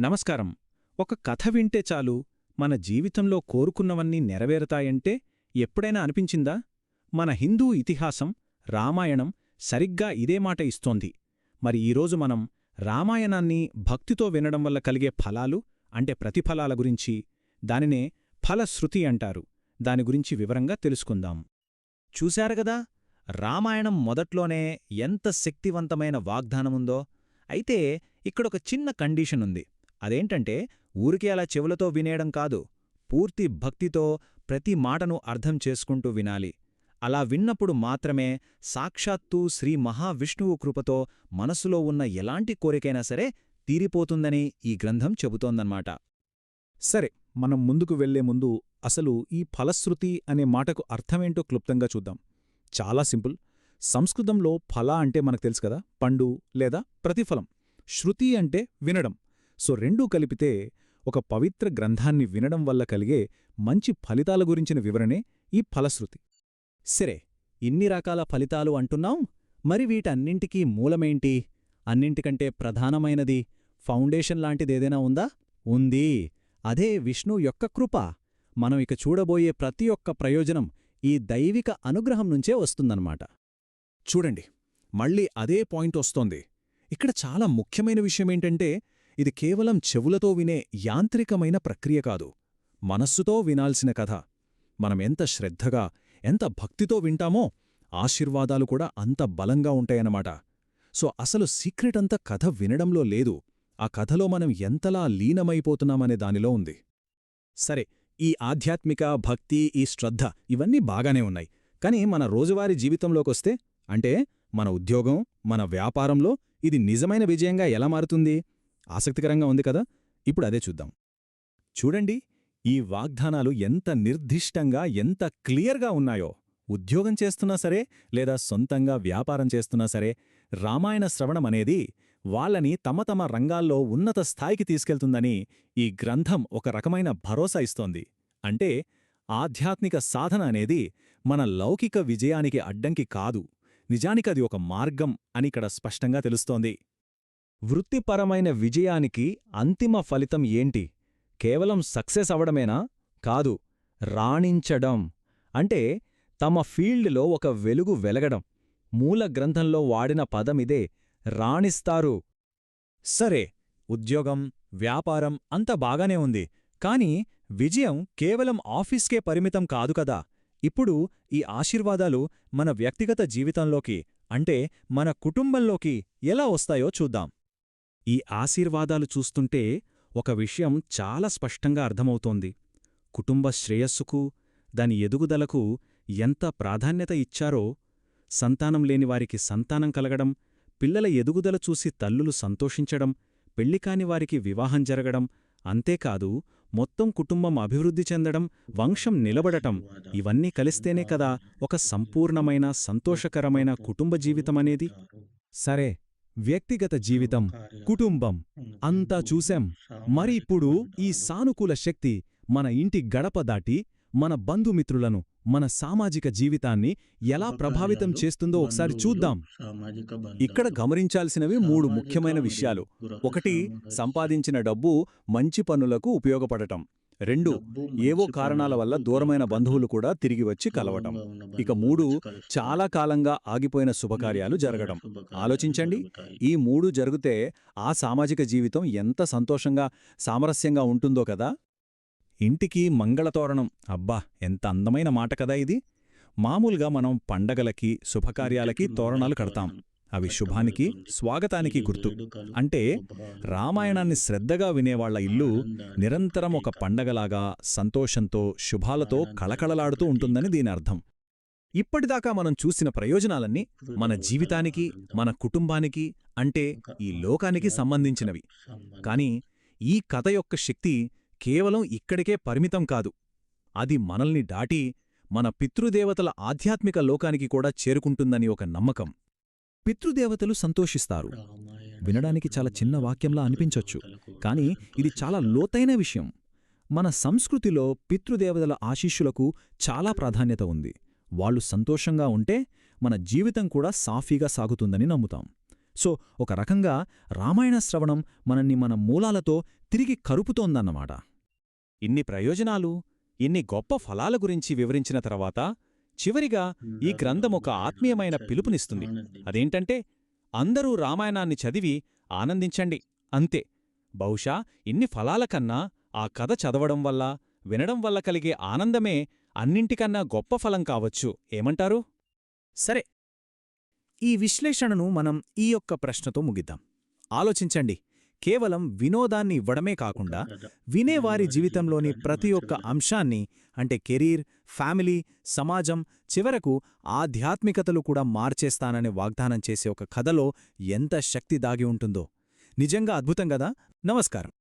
నమస్కారం. ఒక కథ వింటే చాలు మన జీవితంలో కోరుకున్నవన్నీ నెరవేరుతాయంటే ఎప్పుడైనా అనిపించిందా? మన హిందూ ఇతిహాసం రామాయణం సరిగ్గా ఇదే మాట ఇస్తోంది. మరి ఈరోజు మనం రామాయణాన్ని భక్తితో వినడం వల్ల కలిగే ఫలాలు అంటే ప్రతిఫలాల గురించి దానినే ఫలశ్రుతి అంటారు. దాని గురించి వివరంగా తెలుసుకుందాం. చూశారుగదా రామాయణం మొదట్లోనే ఎంత శక్తివంతమైన వాగ్దానముందో? అయితే ఇక్కడొక చిన్న కండీషన్ ఉంది. అదేంటంటే ఊరికే అలా చెవులతో వినేయడం కాదు పూర్తి భక్తితో ప్రతి మాటను అర్థం చేసుకుంటూ వినాలి. అలా విన్నప్పుడు మాత్రమే సాక్షాత్తు శ్రీ మహావిష్ణువు కృపతో మనసులో ఉన్న ఎలాంటి కోరికైనా సరే తీరిపోతుందని ఈ గ్రంథం చెబుతోందన్నమాట. సరే మనం ముందుకు వెళ్ళే ముందు అసలు ఈ ఫలశ్రుతి అనే మాటకు అర్థమేంటో క్లుప్తంగా చూద్దాం. చాలా సింపుల్. సంస్కృతంలో ఫల అంటే మనకు తెలుసు కదా పండు లేదా ప్రతిఫలం. శృతి అంటే వినడం. సో రెండూ కలిపితే ఒక పవిత్ర గ్రంథాన్ని వినడం వల్ల కలిగే మంచి ఫలితాల గురించిన వివరణే ఈ ఫలశ్రుతి. సరే ఇన్ని రకాల ఫలితాలు అంటున్నాం మరి వీటన్నింటికీ మూలమేంటి? అన్నింటికంటే ప్రధానమైనది ఫౌండేషన్ లాంటిదేదైనా ఉందా? ఉంది. అదే విష్ణు యొక్క కృప. మనం ఇక చూడబోయే ప్రతి ఒక్క ప్రయోజనం ఈ దైవిక అనుగ్రహం నుంచే వస్తుందన్నమాట. చూడండి మళ్ళీ అదే పాయింట్ వస్తోంది. ఇక్కడ చాలా ముఖ్యమైన విషయమేంటంటే ఇది కేవలం చెవులతో వినే యాంత్రికమైన ప్రక్రియ కాదు. మనస్సుతో వినాల్సిన కథ. మనం ఎంత శ్రద్ధగా ఎంత భక్తితో వింటామో ఆశీర్వాదాలు కూడా అంత బలంగా ఉంటాయన్నమాట. సో అసలు సీక్రెట్ అంతా కథ వినడంలో లేదు. ఆ కథలో మనం ఎంతలా లీనమైపోతున్నామనే దానిలో ఉంది. సరే ఈ ఆధ్యాత్మిక భక్తి ఈ శ్రద్ధ ఇవన్నీ బాగానే ఉన్నాయి. కాని మన రోజువారీ జీవితంలోకొస్తే అంటే మన ఉద్యోగం మన వ్యాపారంలో ఇది నిజమైన విజయంగా ఎలా మారుతుంది? ఆసక్తికరంగా ఉంది కదా? ఇప్పుడు అదే చూద్దాం. చూడండి ఈ వాగ్దానాలు ఎంత నిర్దిష్టంగా ఎంత క్లియర్గా ఉన్నాయో. ఉద్యోగం చేస్తున్నా సరే లేదా సొంతంగా వ్యాపారం చేస్తున్నా సరే రామాయణ శ్రవణమనేది వాళ్ళని తమ తమ రంగాల్లో ఉన్నత స్థాయికి తీసుకెళ్తుందని ఈ గ్రంథం ఒక రకమైన భరోసా ఇస్తోంది. అంటే ఆధ్యాత్మిక సాధన అనేది మన లౌకిక విజయానికి అడ్డంకి కాదు. నిజానికది ఒక మార్గం అని ఇక్కడ స్పష్టంగా తెలుస్తోంది. వృత్తిపరమైన విజయానికి అంతిమ ఫలితం ఏంటి? కేవలం సక్సెస్ అవడమేనా కాదు రాణించడం. అంటే తమ ఫీల్డ్లో ఒక వెలుగు వెలగడం. మూల గ్రంథంలో వాడిన పదమిదే రాణిస్తారు. సరే ఉద్యోగం వ్యాపారం అంత బాగానే ఉంది. కాని విజయం కేవలం ఆఫీస్కే పరిమితం కాదు కదా. ఇప్పుడు ఈ ఆశీర్వాదాలు మన వ్యక్తిగత జీవితంలోకి అంటే మన కుటుంబంలోకి ఎలా వస్తాయో చూద్దాం. ఈ ఆశీర్వాదాలు చూస్తుంటే ఒక విషయం చాలా స్పష్టంగా అర్థమవుతోంది. కుటుంబ శ్రేయస్సుకు దాని ఎదుగుదలకు ఎంత ప్రాధాన్యత ఇచ్చారో సంతానం లేనివారికి సంతానం కలగడం పిల్లల ఎదుగుదల చూసి తల్లులు సంతోషించడం పెళ్ళికాని వారికి వివాహం జరగడం అంతేకాదు మొత్తం కుటుంబం అభివృద్ధి చెందడం వంశం నిలబడటం ఇవన్నీ కలిస్తేనే కదా ఒక సంపూర్ణమైన సంతోషకరమైన కుటుంబ జీవితమనేది సరే వ్యక్తిగత జీవితం కుటుంబం అంతా చూశాం మరి ఇప్పుడు ఈ సానుకూల శక్తి మన ఇంటి గడప దాటి మన బంధుమిత్రులను మన సామాజిక జీవితాన్ని ఎలా ప్రభావితం చేస్తుందో ఒకసారి చూద్దాం. ఇక్కడ గమనించాల్సినవి మూడు ముఖ్యమైన విషయాలు. ఒకటి సంపాదించిన డబ్బు మంచి పనులకు ఉపయోగపడటం. రెండు ఏవో కారణాల వల్ల దూరమైన బంధువులు కూడా తిరిగి వచ్చి కలవటం. ఇక మూడు చాలా కాలంగా ఆగిపోయిన శుభకార్యాలు జరగడం. ఆలోచించండి ఈ మూడు జరిగితే ఆ సామాజిక జీవితం ఎంత సంతోషంగా సామరస్యంగా ఉంటుందో కదా? ఇంటికి మంగళతోరణం అబ్బా ఎంత అందమైన మాట కదా ఇది. మామూలుగా మనం పండగలకి శుభకార్యాలకి తోరణాలు కడతాం. అవి శుభానికి స్వాగతానికి గుర్తు. అంటే రామాయణాన్ని శ్రద్ధగా వినేవాళ్ళ ఇల్లు నిరంతరం ఒక పండగలాగా సంతోషంతో శుభాలతో కళకళలాడుతూ ఉంటుందని దీని అర్థం. ఇప్పటిదాకా మనం చూసిన ప్రయోజనాలన్నీ మన జీవితానికి మన కుటుంబానికి అంటే ఈ లోకానికి సంబంధించినవి. కాని ఈ కథ యొక్క శక్తి కేవలం ఇక్కడికే పరిమితం కాదు. అది మనల్ని దాటి మన పితృదేవతల ఆధ్యాత్మిక లోకానికి కూడా చేరుకుంటుందని ఒక నమ్మకం. పితృదేవతలు సంతోషిస్తారు. వినడానికి చాలా చిన్న వాక్యంలా అనిపించొచ్చు. కాని ఇది చాలా లోతైన విషయం. మన సంస్కృతిలో పితృదేవతల ఆశీస్సులకు చాలా ప్రాధాన్యత ఉంది. వాళ్ళు సంతోషంగా ఉంటే మన జీవితం కూడా సాఫీగా సాగుతుందని నమ్ముతాం. సో ఒక రకంగా రామాయణ శ్రవణం మనల్ని మన మూలాలతో తిరిగి కరుపుతోందన్నమాట. ఇన్ని ప్రయోజనాలు ఇన్ని గొప్ప ఫలాల గురించి వివరించిన తర్వాత చివరిగా ఈ గ్రంథం ఒక ఆత్మీయమైన పిలుపునిస్తుంది. అదేంటంటే అందరూ రామాయణాన్ని చదివి ఆనందించండి. అంతే. బహుశా ఇన్ని ఫలాల కన్నా ఆ కథ చదవడం వల్ల వినడం వల్ల కలిగే ఆనందమే అన్నింటికన్నా గొప్ప ఫలం కావచ్చు. ఏమంటారు? సరే. ఈ విశ్లేషణను మనం ఈ యొక్క ప్రశ్నతో ముగిద్దాం. ఆలోచించండి. కేవలం వినోదాన్ని ఇవ్వడమే కాకుండా వినేవారి జీవితంలోని ప్రతి ఒక్క అంశాన్ని అంటే కెరీర్ ఫ్యామిలీ సమాజం చివరకు ఆధ్యాత్మికతలు కూడా మార్చేస్తానని వాగ్దానం చేసే ఒక కథలో ఎంత శక్తి దాగి ఉంటుందో. నిజంగా అద్భుతం గదా నమస్కారం.